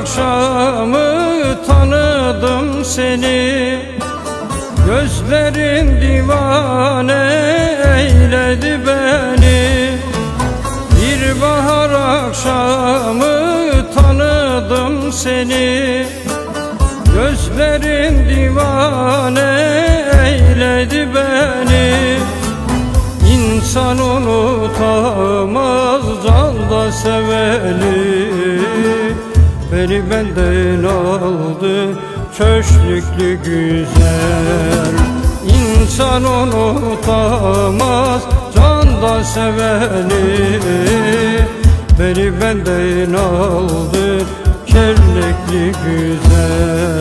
akşamı tanıdım seni. Gözlerin divane eyledi beni. Bir bahar akşamı tanıdım seni. Gözlerin divane eyledi beni. İnsan unutamaz can da seveli Beni benden aldı. Köşklüklü güzel İnsan unutamaz can da seveni Beni benden aldı. Kellikli güzel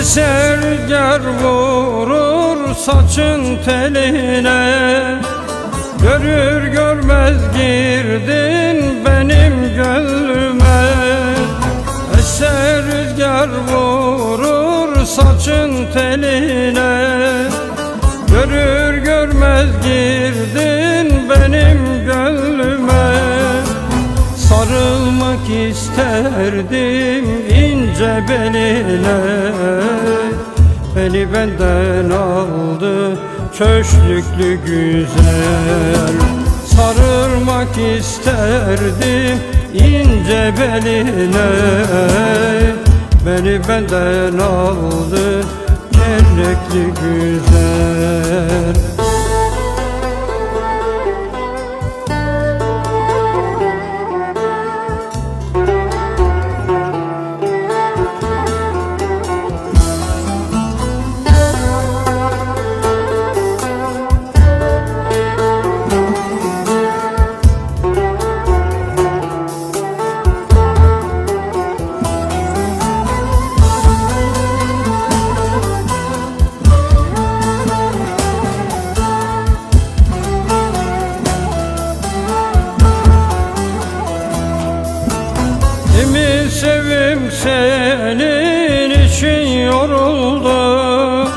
Eser rüzgar vurur saçın teline Görür görmez girdin Sarılmak isterdim ince beline Beni benden aldı köşklüklü güzel. Sarılmak isterdim ince beline Beni benden aldı kelekli güzel sevim senin için yoruldu.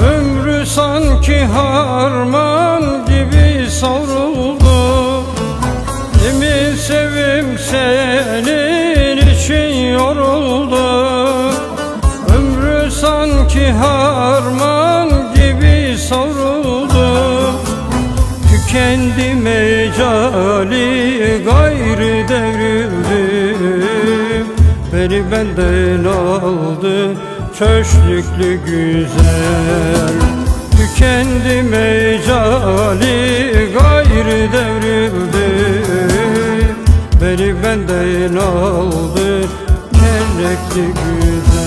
Ömrü sanki harman gibi savruldu. Kimi sevim senin için yoruldu. Ömrü sanki harman gibi savruldu. Tükendi mecali gayrı devrildim Beni benden aldı köşklüklü güzel. Tükendi mecali gayrı devrildi. Beni benden aldı kellekli güzel